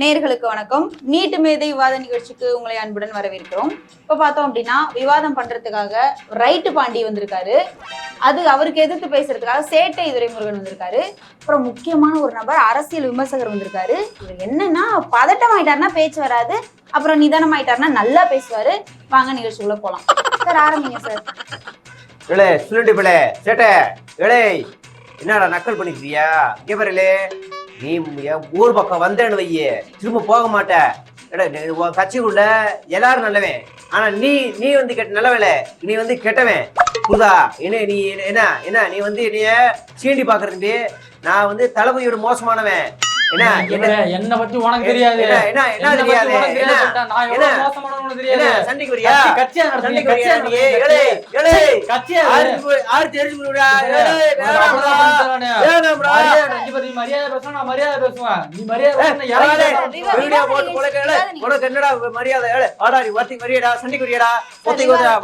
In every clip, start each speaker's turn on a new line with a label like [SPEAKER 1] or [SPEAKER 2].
[SPEAKER 1] நேர்களுக்கு வணக்கம். நீட்டு மேதை விவாத நிகழ்ச்சிக்கு உங்களை அன்புடன் வரவேற்கிறோம். இப்ப பார்த்தோம் அப்படின்னா விவாதம் பண்றதுக்காக ரைட்டு பாண்டி வந்திருக்காரு. அது அவருக்கு எதிர்த்து பேசுறதுக்காக சேட்டை துரைமுருகன் வந்திருக்காரு. அப்புறம் முக்கியமான ஒரு நபர் அரசியல் விமர்சகர் வந்திருக்காரு. இவர் என்னன்னா பதட்டம் ஆயிட்டாருன்னா பேச்சு வராது. அப்புறம் நிதானம் ஆயிட்டாருன்னா நல்லா பேசுவாரு. வாங்க நிகழ்ச்சிக்குள்ள போலாம். சார் ஆரம்பிங்க சார்.
[SPEAKER 2] இளே சுருண்டு பிளே சேட்டை. இளே என்னடா நக்கல் பண்ணிக்கிறியா இங்கே பாருலே நீ ஊர் பக்கம் வந்தேன்னு வையே. திரும்ப போக மாட்ட. எடா, நீ உன் கட்சிக்குள்ள எல்லாரும் நல்லவன். ஆனா நீ நீ வந்து கெட்ட நல்லவல நீ வந்து கெட்டவன். புரிதா? என்ன நீ என்ன- என்ன நீ வந்து என்னைய சீண்டி பாக்குறது நான் வந்து தளபதியோட மோசமானவன். என்ன
[SPEAKER 3] பத்தி உனக்கு தெரியாது.
[SPEAKER 2] என்ன என்ன தெரியாது? என்ன சண்டைக்கு வரியா?
[SPEAKER 3] கட்சியா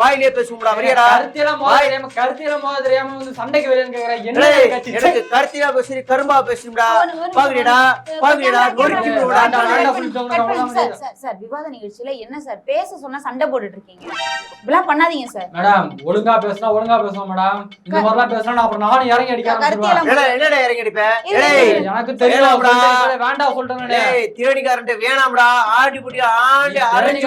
[SPEAKER 2] வாயிலே பேசும்டா வரியடா
[SPEAKER 3] கருத்தியெல்லாம் மோத தெரியாம கருத்தியெல்லாம் மோத தெரியாம வந்து சண்டைக்கு வரேன்னு கேக்குறேன்
[SPEAKER 2] எனக்கு கருத்தியா பேசி கரும்பா
[SPEAKER 1] ஒரு-
[SPEAKER 2] பாக்குறியடா? பாக்குறியடா? நொறுக்கி
[SPEAKER 1] சார், சார், சார், விவாத நிகழ்ச்சியில என்ன சார்? பேச சொன்னா சண்டை போட்டுட்டு இருக்கீங்க. இப்படிலாம் பண்ணாதீங்க சார்.
[SPEAKER 3] மேடம் ஒழுங்கா பேசுனா ஒழுங்கா பேசுவோம் மேடம் இந்த மாதிரிலாம் பேசுனா நான் அப்புறம் நானும் இறங்கி அடிக்க
[SPEAKER 2] என்னடா இறங்கி அடிப்ப?
[SPEAKER 1] இல்ல,
[SPEAKER 2] ஏலே
[SPEAKER 1] இல்ல,
[SPEAKER 3] எனக்கு. சொல்லிட்டேன், வேண்டாம்.
[SPEAKER 2] ஏய் தேடிக்காரன்ட்ட வேணாம்டா. ஆடி புடி ஆண்டி அரைஞ்சு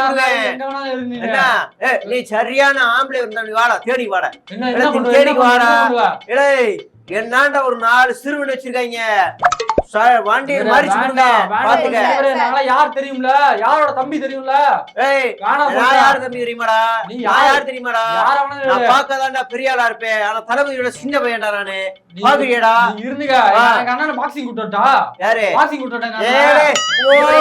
[SPEAKER 2] நீ சரியான ஆம்பளை இருந்தா நீ வாடா தேடி வாடா? தேடி? வாடா. ஏய் என்னாண்ட ஒரு நாலு சிறுவன் வச்சிருக்காங்க மறிச்சு பாத்துக்க.
[SPEAKER 1] Sir, sir.
[SPEAKER 3] நாங்களாம் யார் தெரியும்ல? யாரோட தம்பி தெரியும்ல?
[SPEAKER 2] ஏய் நான். யாரு தம்பி தெரியுமாடா?
[SPEAKER 3] நீ யாரு?
[SPEAKER 2] யாரு தெரியுமாடா? நான். பார்க்கதான்டா பெரிய ஆளா இருப்பேன். ஆனா தளபதியோட சின்ன பையன்டா நானு. பாக்குறியடா வா.
[SPEAKER 3] எங்க அண்ணன் பாக்ஸிங் கூட்டட்டா
[SPEAKER 2] யாரு?
[SPEAKER 3] பாக்ஸிங் கூட்டட்டா
[SPEAKER 2] ஏய்.
[SPEAKER 3] இவரு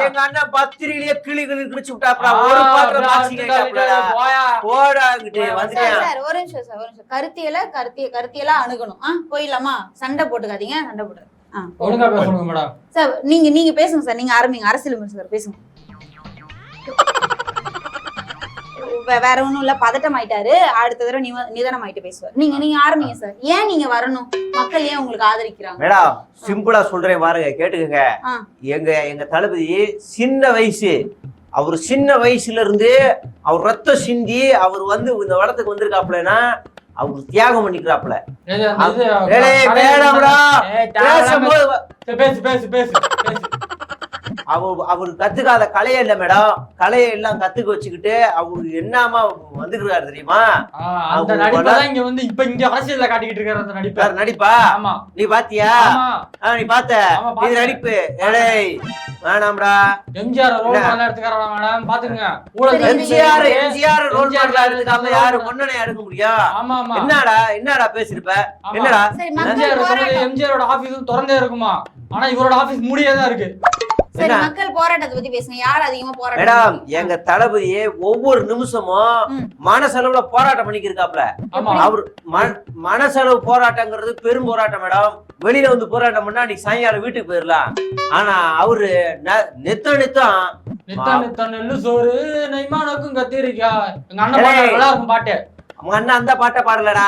[SPEAKER 2] எங்க அண்ணன் பத்திரிகையிலேயே கிளி கிளி கிழிச்சு விட்டாப்டா.
[SPEAKER 3] ஆ,
[SPEAKER 2] ஒரு பாத்திரம்
[SPEAKER 3] அப்படி
[SPEAKER 2] பாக்ஸிங் கேட்டாப்லடா
[SPEAKER 3] போயா?
[SPEAKER 2] போடா அங்கிட்டு
[SPEAKER 3] சார்,
[SPEAKER 1] சார்
[SPEAKER 2] வந்துட்டேன்
[SPEAKER 1] சார் ஒரு நிமிஷம் சார் ஒரு நிமிஷம். கருத்தியல கருத்திய கருத்தியலா அணுகணும். ஆ போயிடலாமா? சண்டை போட்டுக்காதீங்க சண்டை போட்டு
[SPEAKER 3] ஒழுங்கா பேசணும் மேடம்
[SPEAKER 1] சார் நீங்க நீங்க பேசுங்க சார். நீங்க ஆரம்பிங்க அரசியல் விமர்சகர் பேசுங்க. வேற ஒண்ணும் இல்ல பதட்டம் ஆயிட்டாரு. அடுத்த தடவை நிவ- நிதானம் ஆயிட்டு பேசுவார். நீங்க நீங்க ஆரம்பிங்க சார். ஏன் நீங்க வரணும்? மக்கள் ஏன் உங்களுக்கு ஆதரிக்கிறாங்க?
[SPEAKER 2] மேடம் சிம்பிளா சொல்றேன் பாருங்க கேட்டுக்கங்க. எங்க எங்க தளபதி சின்ன வயசு. அவர் சின்ன வயசுல இருந்து அவர் ரத்தம் சிந்தி அவர் வந்து இந்த வடத்துக்கு வந்திருக்காப்லன்னா அவர் தியாகம் பண்ணிக்கிறாப்ல பேசும்போது
[SPEAKER 3] பேசு பேசு பேசு. பேசு
[SPEAKER 2] அவர் கத்துக்காத கலையே இல்ல மேடம். கலையை எல்லாம் கத்துக்க வச்சுக்கிட்டு அவரு என்னமா வந்துக்கிறாரு தெரியுமா?
[SPEAKER 3] அந்த நடிப்பை இங்க வந்து இப்ப இங்க அரசியல்ல காட்டிக்கிட்டு இருக்காரு அந்த நடிப்பை.
[SPEAKER 2] வேற நடிப்பா?
[SPEAKER 3] ஆமா.
[SPEAKER 2] நீ பாத்தியா? நீ பாத்த? இது. நடிப்பு. ஏடேய் வேணாம்டா.
[SPEAKER 3] எம்ஜிஆர் ரோல்? மாடலா எடுத்துக்கறாங்க மேடம் பாத்துக்கங்க. ஊழல்
[SPEAKER 2] எம்ஜிஆர்
[SPEAKER 3] எம்ஜிஆர்
[SPEAKER 2] ரோல் மாடலா எடுத்துக்காம யாரு. முன்னணி எடுக்க முடியும்
[SPEAKER 3] ஆமா ஆமா.
[SPEAKER 2] என்னடா என்னடா பேசிருப்ப. என்னடா?
[SPEAKER 3] எம்ஜிஆர் எம்ஜிஆரோட ஆபீஸும் திறந்தே இருக்குமா? ஆனா இவரோட ஆபீஸ் மூடியே தான் இருக்கு.
[SPEAKER 1] சரி? மக்கள் போராட்டத்தை பத்தி பேசுங்க யார் அதிகமா போராட்டம்
[SPEAKER 2] மேடம்? எங்க தளபதியே ஒவ்வொரு நிமிஷமும். மனசளவுல போராட்டம் பண்ணிக்கிருக்காப்ல அவர் ம- மனசளவு போராட்டங்கிறது பெரும் போராட்டம் மேடம் வெளியில வந்து போராட்டம் பண்ணா நீ சாயங்காலம் வீட்டுக்கு போயிடலாம் ஆனா அவரு ந- நித்தம் நித்தம்
[SPEAKER 3] நித்த நித்த நெல்லு சோறு நெய்மானுக்கும் கத்திரிக்கா எங்க அண்ணன். பாட்டு நல்லா இருக்கும் பாட்டு
[SPEAKER 2] உங்க அண்ணன் அந்த பாட்டை பாடலடா.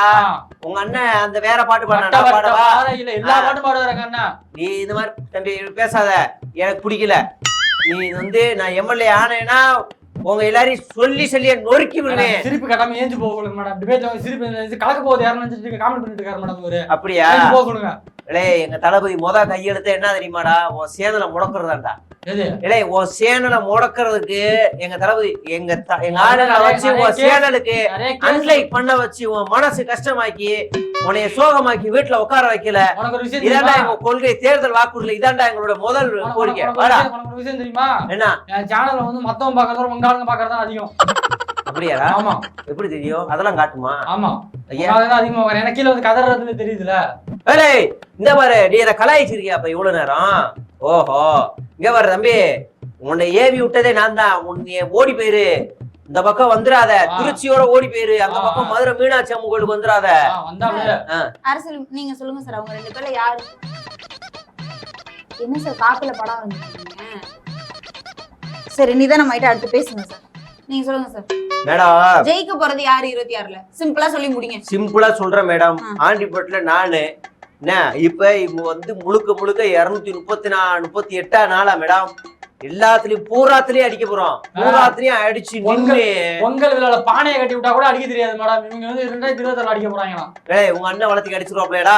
[SPEAKER 2] உங்க அண்ணன் அந்த வேற பாட்டு
[SPEAKER 3] வட்ட
[SPEAKER 2] பாடா
[SPEAKER 3] வட்ட
[SPEAKER 2] பாடவா?
[SPEAKER 3] பாறையில எல்லா. பாட்டும் பாடுவாரு எங்க அண்ணன்
[SPEAKER 2] நீ இந்த மாதிரி தம்பி பேசாத. எனக்கு பிடிக்கல. நீ வந்து நான் எம்எல்ஏ ஆனேன்னா உங்க எல்லாரையும் சொல்லி சொல்லி நொறுக்கி விடுவேன்.
[SPEAKER 3] சிரிப்பு கட்டாம ஏஞ்சு போக மேடம். டிபேட்ல சிரிப்பு இது கலக்க போகுது யாரும் காமெண்ட் பண்ணிட்டு இருக்காரு மேடம் ஒரு
[SPEAKER 2] அப்படியா?
[SPEAKER 3] போக சொல்லுங்க.
[SPEAKER 2] இலே எங்க தளபதி முத கையெழுத்து என்ன தெரியுமாடா? உன் சேனலை முடக்குறதாண்டா.
[SPEAKER 3] எது?
[SPEAKER 2] இலே உன் சேனலை முடக்குறதுக்கு எங்க தளபதி எங்க எங்க ஆளுங்களை வச்சு உன் சேனலுக்கு அன்லைக் பண்ண வச்சு உன் மனசு கஷ்டமாக்கி உன்னைய சோகமாக்கி வீட்டுல உட்கார வைக்கல. இதாண்டா எங்க கொள்கை தேர்தல் வாக்குறுதியில இதாண்டா எங்களோட முதல் கோரிக்கை.
[SPEAKER 3] தெரியுமா?
[SPEAKER 2] என்ன?
[SPEAKER 3] என் சேனல்ல வந்து மத்தவங்க பாக்குறத உங்க ஆளுங்க பாக்குறதா அதிகம்.
[SPEAKER 2] அப்படியாடா?
[SPEAKER 3] ஆமா.
[SPEAKER 2] எப்படி தெரியும்? அதெல்லாம் காட்டுமா?
[SPEAKER 3] ஆமா. அதிகமா எனக்கு கீழ வந்து கதறதுல தெரியுதுல
[SPEAKER 2] ஏய் இந்த பாரு நீ இதை கலாய்ச்சிருக்கியா அப்ப இவ்வளவு நேரம்? ஓஹோ. இங்க பாரு தம்பி உன்னை ஏவி விட்டதே நான் தான் உன்னை ஓடி போயிரு. இந்த பக்கம் வந்துடாத. திருச்சியோட ஓடி போயிரு. அந்த பக்கம். மதுரை மீனாட்சி அம்மன் கோயிலுக்கு வந்துடாத.
[SPEAKER 1] அரசியல் நீங்க சொல்லுங்க சார் அவங்க ரெண்டு பேர்ல யாரு? என்ன சார் காப்பில படம் வந்துருக்கீங்க சரி நிதானம் ஆயிட்டு அடுத்து பேசுங்க சார். நீங்க சொல்லுங்க சார்.
[SPEAKER 2] மேடம்.
[SPEAKER 1] ஜெயிக்க போறது யாரு இருபத்தி ஆறுல? சிம்பிளா சொல்லி முடிங்க.
[SPEAKER 2] சிம்பிளா சொல்றேன் மேடம். ஆண்டிப்பட்டில நானு என்ன? இப்ப இவங்க வந்து முழுக்க முழுக்க இருநூத்தி முப்பத்தி நா முப்பத்தி எட்டா நாளா மேடம். எல்லாத்துலயும் பூராத்துலயும் அடிக்க போறோம். பூராத்துலயும் அடிச்சு நின்னு
[SPEAKER 3] பொங்கல் விழால பானையை கட்டி விட்டா கூட அடிக்க தெரியாது மேடம். இவங்க வந்து ரெண்டாயிரத்தி இருபத்தாறு அடிக்க போறாங்களாம்.
[SPEAKER 2] ஏய் உங்க அண்ணன் வளர்த்துக்கு அடிச்சிருவாப்லடா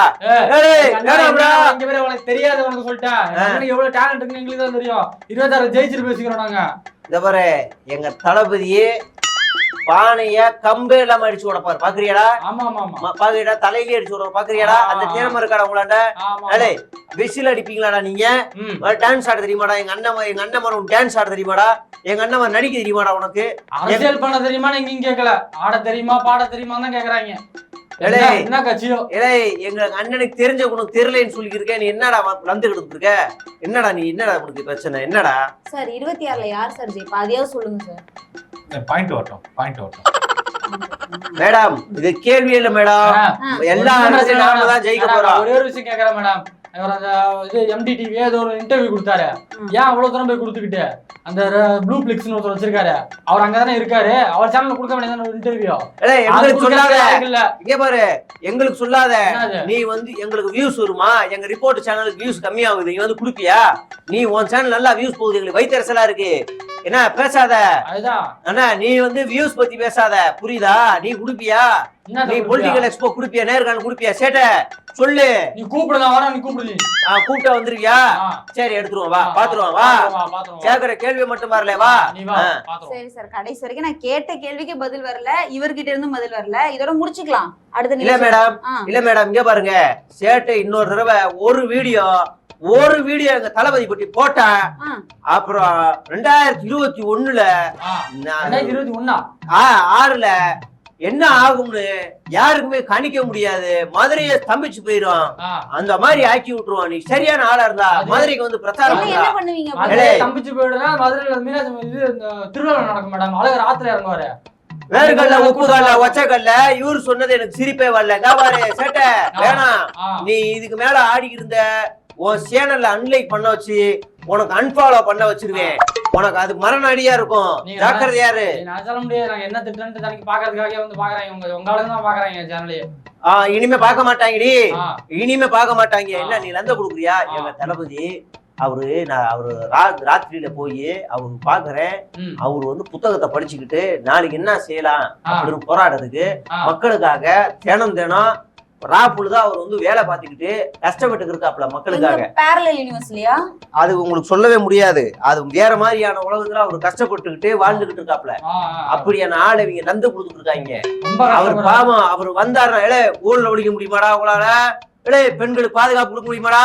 [SPEAKER 3] எங்க பேரு உனக்கு தெரியாது உனக்கு சொல்லிட்டேன். எவ்வளவு டேலண்ட் இருக்குன்னு எங்களுக்கு தான் தெரியும். இருபத்தாறு ஜெயிச்சிட்டு பேசிக்கிறோம் நாங்க.
[SPEAKER 2] இந்த பாரு எங்க தளபதியே பானைய கம்பே இல்லாம அடிச்சு உடப்பாரு பாக்குறியாடா பாக்குறியாடா தலையிலே அடிச்சு விடுற பாக்குறியாடா அந்த திறமை இருக்காடா உங்களாண்ட? விசில் அடிப்பீங்களாடா நீங்க. டான்ஸ் ஆட தெரியுமாடா? எங்க அண்ணன் எங்க அண்ணன் மரம் டான்ஸ் ஆட தெரியுமாடா? எங்க அண்ணன் நடிக்க தெரியுமாடா உனக்கு?
[SPEAKER 3] அரசியல் பண்ண தெரியுமா? எங்கேயும் கேட்கல ஆட தெரியுமா பாட தெரியுமா தான் கேக்குறாங்க. என்ன- கட்சியோ?
[SPEAKER 2] எங்க அண்ணனுக்கு தெரிஞ்ச உனக்கு தெரியலன்னு சொல்லிக்கிருக்க. நீ என்னடா வந்துகிட்டு இருக்க? என்னடா நீ என்னடா உனக்கு பிரச்சனை? என்னடா?
[SPEAKER 1] சார் இருபத்தி ஆறுல யார் சார் ஜெயிப்பா? அதையாவது சொல்லுங்க சார்.
[SPEAKER 4] பாயிண்ட் வரட்டும் பாயிண்ட் வரட்டும்
[SPEAKER 2] மேடம் இது கேள்வி இல்ல மேடம். எல்லா இடத்துலயும் நாம. தான் ஜெயிக்க போறோம்.
[SPEAKER 3] ஒரே ஒரு விஷயம் கேக்குறேன் மேடம். இவர் அந்த இது எம்டிடிவி ஏதோ ஒரு இன்டர்வியூ கொடுத்தாரு. ஏன் அவ்வளவு தூரம் போய் கொடுத்துக்கிட்டு? அந்த ப்ளூ பிளிக்ஸ்னு ஒருத்தர் வச்சிருக்காரு. அவர் அங்கதானே இருக்காரு. அவர் சேனல்ல கொடுக்க வேண்டியதான ஒரு இன்டர்வியூ
[SPEAKER 2] எங்களுக்கு சொல்லாத.
[SPEAKER 3] இல்ல.
[SPEAKER 2] இங்க பாரு எங்களுக்கு சொல்லாத? நீ வந்து எங்களுக்கு வியூஸ் வருமா? எங்க ரிப்போர்ட் சேனலுக்கு வியூஸ் கம்மியாகுது. நீ வந்து குடுப்பியா? நீ உன் சேனல் நல்லா வியூஸ் போகுது. எங்களுக்கு வயிற்றுச்சலா இருக்கு. என்ன பேசாத.
[SPEAKER 3] அதுதான்.
[SPEAKER 2] அண்ணா நீ வந்து வியூஸ் பத்தி பேசாத. புரியுதா? நீ குடுப்பியா? நீ? பொலிட்டிக்கல் எக்ஸ்போ குடுப்பியா? நேர்காணல் குடுப்பியா? சேட்ட. சொல்லு.
[SPEAKER 3] நீ கூப்பிடு நான் வரேன் நீ கூப்பிடு நீ.
[SPEAKER 2] ஆ, கூப்பிட்டா வந்துருவியா?
[SPEAKER 3] ஆ.
[SPEAKER 2] சரி எடுத்துருவோம் வா. பாத்துருவோம் வா. கேக்குற கேள்வி மட்டும் வரல வா.
[SPEAKER 1] சரி சார். கடைசி வரைக்கும் நான் கேட்ட கேள்விக்கு பதில் வரல. இவர்கிட்ட இருந்தும் பதில் வரல. இதோட முடிச்சுக்கலாம். அடுத்த
[SPEAKER 2] இல்ல. மேடம். இல்ல மேடம். இங்க பாருங்க. சேட்டை இன்னொரு தடவை ஒரு வீடியோ ஒரு வீடியோ எங்க தளபதி பத்தி போட்டேன். அப்புறம் ரெண்டாயிரத்தி இருபத்தி ஒண்ணுல
[SPEAKER 3] இருபத்தி ஒண்ணா
[SPEAKER 2] ஆ- ஆறுல என்ன ஆகும்னு யாருக்குமே கணிக்க முடியாது மதுரையை ஸ்தம்பிச்சு போயிரும்
[SPEAKER 3] ஆ.
[SPEAKER 2] அந்த மாதிரி ஆக்கி விட்டுருவான் நீ சரியான ஆளா இருந்தா மதுரைக்கு வந்து பிரச்சாரம்
[SPEAKER 1] என்ன
[SPEAKER 2] பண்ணா.
[SPEAKER 1] என்ன பண்ணுவீங்க அப்ப?
[SPEAKER 3] மதுரை
[SPEAKER 2] ஏலே.
[SPEAKER 3] தம்பிச்சு போயிடுனா மதுரையில மீனாட்சி இது இந்த திருவிழா நடக்கும் மேடம் அழகர் ஆத்துல இறங்குவாரு
[SPEAKER 2] வேர்கல்ல உப்புகல்ல ஒச்சக்கல்ல இவரு சொன்னது எனக்கு சிரிப்பே வரல சேட்டை வேணாம். நீ இதுக்கு மேல ஆடிக்கிட்டு இருந்த உன் சேனல்ல அன்லைக் பண்ண வச்சு உனக்கு அன்ஃபாலோ பண்ண வச்சிருவேன் உனக்கு அது மரண அடியா இருக்கும்
[SPEAKER 3] நீங்க
[SPEAKER 2] ஜாக்கிரதையாரு
[SPEAKER 3] ஏய், நான் சொல்ல முடியாது நாங்க என்ன திட்டம்னு தனக்கு பாக்குறதுக்காக வந்து பாக்குறாங்க உங்க உங்க ஆளுங்க தான் பாக்குறாங்க சேனலே
[SPEAKER 2] ஆ, இனிமே பார்க்க மாட்டாங்கடி. இனிமே பார்க்க மாட்டாங்க. என்ன நீ லந்த கொடுக்குறியா. எங்க தளபதி அவரு நான் அவரு ரா- ராத்திரியில போய் அவரு பாக்குறேன். அவரு வந்து புத்தகத்தை படிச்சுக்கிட்டு நாளைக்கு என்ன செய்யலாம். அப்படின்னு போராடுறதுக்கு. மக்களுக்காக தினம் தினம் ராப்புலதான் அவர் வந்து வேலை பார்த்துக்கிட்டு கஷ்டப்பட்டு இருக்காப்ல மக்களுக்காக? அது உங்களுக்கு சொல்லவே முடியாது அது வேற மாதிரியான உலகத்துல அவர் கஷ்டப்பட்டுக்கிட்டு வாழ்ந்துகிட்டு இருக்காப்ல. அப்படியான ஆளை இவங்க நந்து கொடுத்துட்டு இருக்காங்க அவர். பாவம் அவர் வந்தாருன்னா இலே ஊர்ல ஒழிக்க முடியுமாடா உங்களால இலே பெண்களுக்கு பாதுகாப்பு கொடுக்க முடியுமாடா.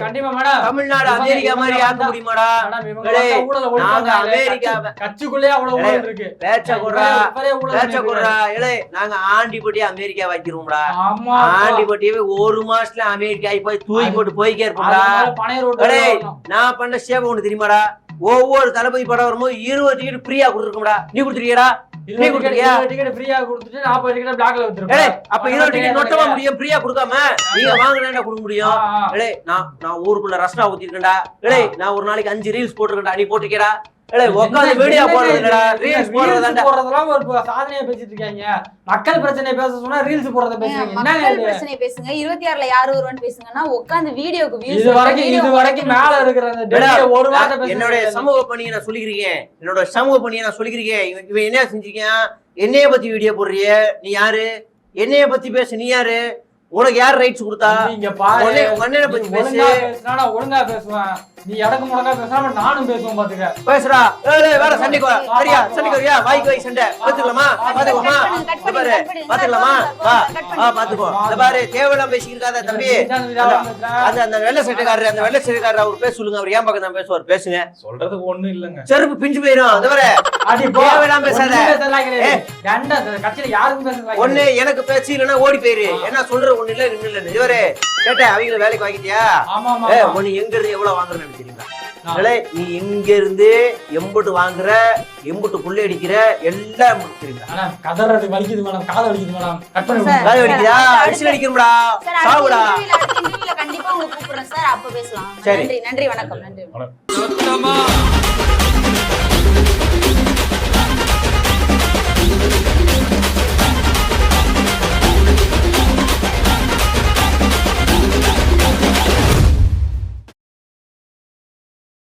[SPEAKER 3] கண்டிப்பா மேடம்
[SPEAKER 2] தமிழ்நாடு அமெரிக்கா மாதிரி ஆக்க முடியுமாடா
[SPEAKER 3] ஒழிப்பாங்க.
[SPEAKER 2] நாங்க அமெரிக்கா
[SPEAKER 3] கட்சி- கட்சிக்குள்ளேயே அவ்வளவு ஊழல் இருக்கு
[SPEAKER 2] பேச்ச குடுறா பேச்ச. குடுறா இலே நாங்க ஆண்டிப்பட்டி அமெரிக்கா வைக்கிறோம்டா. ஆண்டிப்பட்டியவே ஒரு மாசத்துல அமெரிக்கா போய் தூக்கி போட்டு போய்க்கே இருப்போம்டா.
[SPEAKER 3] வரணும்.
[SPEAKER 2] நான் பண்ண சேவை ஒண்ணு தெரியுமாடா ஒவ்வொரு தளபதி படம் வரும்போது இருபது டிக்கெட் ஃப்ரீயா கொடுத்துருக்கோம்டா நீ கொடுத்துருக்கியடா
[SPEAKER 3] ticket-
[SPEAKER 2] கொடுக்குறியா?
[SPEAKER 3] ticket free-ஆ கொடுத்துட்டு நாற்பது ticket black-ல
[SPEAKER 2] ஏலே
[SPEAKER 3] வித்துருப்பேன்.
[SPEAKER 2] அப்ப இருபது டிக்கெட் நொட்டமா முடியும்? ஃப்ரீயா கொடுக்காம? நீங்க வாங்கினா கொடுக்க முடியும்? நான் நான் ஊருக்குள்ள ரஸ்னா ஊத்திருக்கேன்டா. ஏலே நான் ஒரு நாளைக்கு அஞ்சு ரீல்ஸ் போட்டிருக்கேன்டா. நீ போட்டிருக்கேடா ஏலே உட்காந்து வீடியோ ரீல்ஸ்
[SPEAKER 3] போடுறதெல்லாம் ஒரு சாதனையா பேசிட்டு இருக்காங்க. மக்கள் பிரச்சனை பேச சொன்னா ரீல்ஸ் போடுறத
[SPEAKER 1] மக்கள்? பிரச்சனை பேசுங்க. இருபத்தி ஆறுல யாரு வருவான்னு பேசுங்கன்னா உட்காந்து வீடியோக்கு views
[SPEAKER 3] இது வரைக்கும்
[SPEAKER 1] video
[SPEAKER 3] இது வரைக்கும் மேல இருக்கிற அந்த
[SPEAKER 2] மேடம்,
[SPEAKER 3] டெல்லியில ஒரு வார்த்தை முடியாது.
[SPEAKER 2] சமூக பணியை நான் சொல்லிக்கிறேன் என்னோட சமூக பணியை நான் சொல்லிக்கிறேன் இவன் இவன் என்ன செஞ்சிருக்கான் என்னைய பத்தி வீடியோ போடுறிய? நீ யாரு? என்னைய பத்தி பேச நீ யாரு? உனக்கு யார் ரைட்ஸ் கொடுத்தா?
[SPEAKER 3] நீங்க பாரு.
[SPEAKER 2] உங்க அண்ணனை பத்தி பேசு.
[SPEAKER 3] ஒழுங்கா பேசுவேன். நீ இடக்கு முடங்கா பேசுனா நானும் பேசுவேன் பாத்துக்க.
[SPEAKER 2] பேசுறா ஏலே வேற சண்டைக்கு சரியா? சண்டைக்கு வரியா? வாய்க்கு வாய் சண்டை. பாத்துக்கலாமா? பாத்துக்கோமா பாரு. பாத்துக்கலாமா? வா. வா பாத்துக்கோ. இந்த பாரு. தேவையில்லாம பேசிக்கிட்டு தம்பி. அந்த அந்த வெள்ளை சட்டைக்காரர் அந்த வெள்ளை சட்டைக்காரர் அவர் பேச சொல்லுங்க. அவர் ஏன் பக்கம் தான் பேசுவார்? பேசுங்க.
[SPEAKER 4] சொல்றதுக்கு ஒண்ணும் இல்லைங்க.
[SPEAKER 2] செருப்பு பிஞ்சு போயிரும். இந்த பாரு.
[SPEAKER 3] அடி போ.
[SPEAKER 2] தேவையில்லாம பேசாத.
[SPEAKER 3] அந்த கட்சியில யாருக்கும் பேசலாம்
[SPEAKER 2] ஒண்ணு எனக்கு பேச்சு இல்லைன்னா ஓடி போயிரு. என்ன சொல்ற ஒண்ணு இல்ல ரெண்டு இல்ல. இவரே கேட்ட அவங்கள வேலைக்கு வாங்கிட்டியா. ஒண்ணு எங்க இருந்து எவ்வளவு வாங்குறேன்னு இல்ல, நீ எங்க இருந்து எம்புட்டு வாங்குற எம்புட்டு புள்ளை அடிக்கிற எல்லாம்
[SPEAKER 3] மேடம் கதறது வலிக்குது மேடம் காது வலிக்குது மேடம். கட் பண்ணி.
[SPEAKER 2] காது வலிக்குதா? அடிச்சு அடிக்கிறோம்டா சாவுடா.
[SPEAKER 1] கண்டிப்பா உங்களை கூப்பிடுறேன். சார் அப்ப பேசலாம்.
[SPEAKER 2] சரி.
[SPEAKER 1] நன்றி நன்றி வணக்கம் நன்றி.